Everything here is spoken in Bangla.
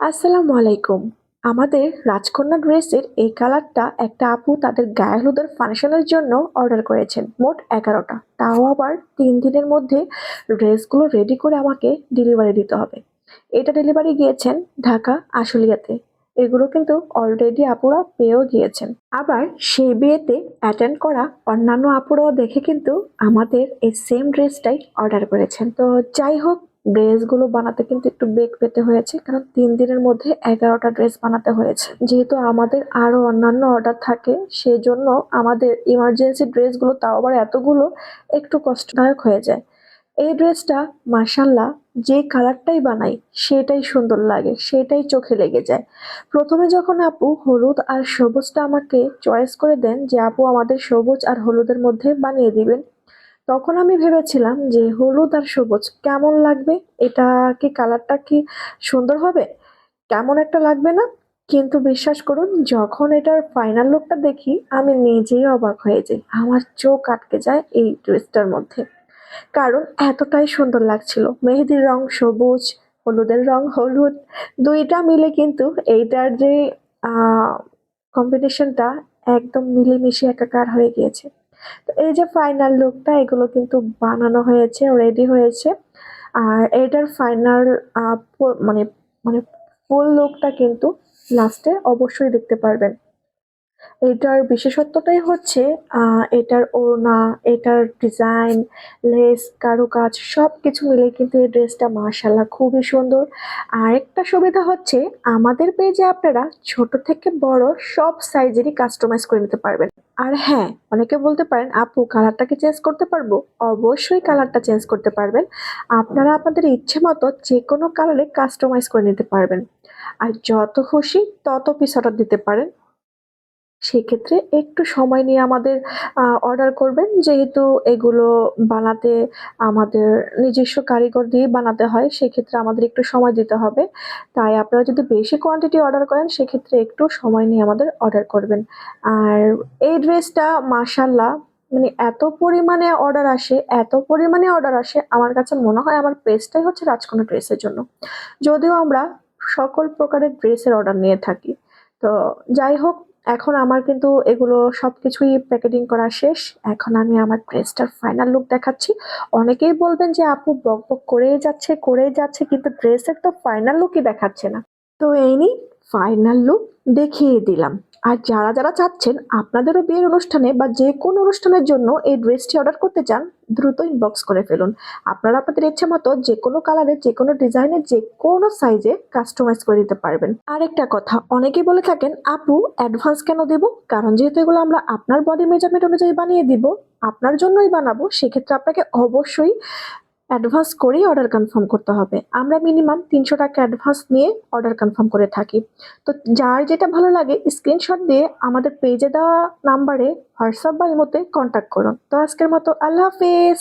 আসসালামু আলাইকুম। আমাদের রাজকন্যা ড্রেসের এই কালারটা একটা আপু তাদের গায়ে হলুদের ফাংশনের জন্য অর্ডার করেছেন, মোট এগারোটা। তাও আবার তিন দিনের মধ্যে ড্রেসগুলো রেডি করে আমাকে ডেলিভারি দিতে হবে। এটা ডেলিভারি গিয়েছেন ঢাকা আশুলিয়াতে। এগুলো কিন্তু অলরেডি আপুরা পেয়েও গিয়েছেন। আবার সেই বিয়েতে অ্যাটেন্ড করা অন্যান্য আপুরাও দেখে কিন্তু আমাদের এই সেম ড্রেসটাই অর্ডার করেছেন। তো যাই হোক ড্রেসগুলো বানাতে কিন্তু একটু বেগ পেতে হয়েছে, কারণ তিন দিনের মধ্যে এগারোটা ড্রেস বানাতে হয়েছে। যেহেতু আমাদের আরও অন্যান্য অর্ডার থাকে সেই জন্য আমাদের ইমার্জেন্সি ড্রেসগুলো তাও আবার এতগুলো একটু কষ্টদায়ক হয়ে যায়। এই ড্রেসটা মাসাল্লাহ যে কালারটাই বানাই, সেটাই সুন্দর লাগে, সেটাই চোখে লেগে যায়। প্রথমে যখন আপু হলুদ আর সবুজটা আমাকে চয়েস করে দেন যে, আপু আমাদের সবুজ আর হলুদের মধ্যে বানিয়ে দিবেন। তখন আমি ভেবেছিলাম যে হলুদ আর সবুজ কেমন লাগবে? এটা কি কালারটা কি সুন্দর হবে? কেমন একটা লাগবে না? কিন্তু বিশ্বাস করুন, যখন এটার ফাইনাল লুকটা দেখি, আমি নিজেই অবাক হয়ে যাই। আমার চোখ আটকে যায় এই ড্রেসটার মধ্যে। কারণ এতটাই সুন্দর লাগছিল। মেহেদির রং সবুজ, হলুদের রং হলুদ, দুইটা মিলে কিন্তু এইটার যে কম্বিনেশনটা একদম মিলেমিশে একাকার হয়ে গিয়েছে। তো এই যে ফাইনাল লুকটা এগুলো কিন্তু বানানো হয়েছে রেডি হয়েছে। আর এটার ফাইনাল মানে মানে ফুল লুকটা কিন্তু লাস্টে অবশ্যই দেখতে পারবেন। এটার বিশেষত্বটাই হচ্ছে এটার ওড়না, এটার ডিজাইন লেস কারুকাজ সব কিছু মিলে কিন্তু এই ড্রেসটা মার্শাল্লাহ খুবই সুন্দর। আরেকটা সুবিধা হচ্ছে, আমাদের পেজে আপনারা ছোট থেকে বড় সব সাইজেরই কাস্টমাইজ করে নিতে পারবেন। আর হ্যাঁ অনেকে বলতে পারেন, আপু কালারটাকে চেঞ্জ করতে পারব? অবশ্যই কালারটা চেঞ্জ করতে পারবেন। আপনারা আপনাদের ইচ্ছে মতো যে কোনো কালারে কাস্টমাইজ করে নিতে পারবেন। আর যত খুশি তত পিস অর্ডার দিতে পারেন। সেক্ষেত্রে একটু সময় নিয়ে আমাদের অর্ডার করবেন। যেহেতু এগুলো বানাতে আমাদের নিজস্ব কারিগর দিয়ে বানাতে হয়, সেক্ষেত্রে আমাদের একটু সময় দিতে হবে। তাই আপনারা যদি বেশি কোয়ান্টিটি অর্ডার করেন, সেক্ষেত্রে একটু সময় নিয়ে আমাদের অর্ডার করবেন। আর এই ড্রেসটা মাসাল্লাহ মানে এত পরিমাণে অর্ডার আসে, এত পরিমাণে অর্ডার আসে, আমার কাছে মনে হয় আমার পেজটাই হচ্ছে রাজকোনা ড্রেসের জন্য। যদিও আমরা সকল প্রকারের ড্রেসের অর্ডার নিয়ে থাকি। তো যাই হোক এখন আমার কিন্তু এগুলো সব কিছুই প্যাকেটিং করা শেষ। এখন আমি আমার ড্রেসটার ফাইনাল লুক দেখাচ্ছি। অনেকেই বলবেন যে, আপু, বক বক করেই যাচ্ছে করেই যাচ্ছে, কিন্তু ড্রেসের তো ফাইনাল লুকই দেখাচ্ছে না। তো এই নিই ফাইনাল লুক দেখিয়ে দিলাম। আর যারা যারা চাচ্ছেন আপনাদেরও বিয়ের অনুষ্ঠানে বা যে কোনো অনুষ্ঠানের জন্য এই ড্রেসটি অর্ডার করতে চান, দ্রুত ইনবক্স করে ফেলুন। আপনারা আপনাদের ইচ্ছে মতো যে কোনো কালারের, যে কোনো ডিজাইনের, যে কোনো সাইজে কাস্টমাইজ করে দিতে পারবেন। আরেকটা কথা, অনেকেই বলে থাকেন, আপু অ্যাডভান্স কেন দেব? কারণ যেহেতু এগুলো আমরা আপনার বডি মেজারমেন্ট অনুযায়ী বানিয়ে দিব, আপনার জন্যই বানাবো, সেক্ষেত্রে আপনাকে অবশ্যই অ্যাডভান্স করেই অর্ডার কনফার্ম করতে হবে। আমরা মিনিমাম তিনশো টাকা অ্যাডভান্স নিয়ে অর্ডার কনফার্ম করে থাকি। তো যার যেটা ভালো লাগে, স্ক্রিনশট দিয়ে আমাদের পেজে দেওয়া নাম্বারে হোয়াটসঅ্যাপ বা ইমোতে কন্ট্যাক্ট করুন। তো আজকের মতো আল্লাহ হাফেজ।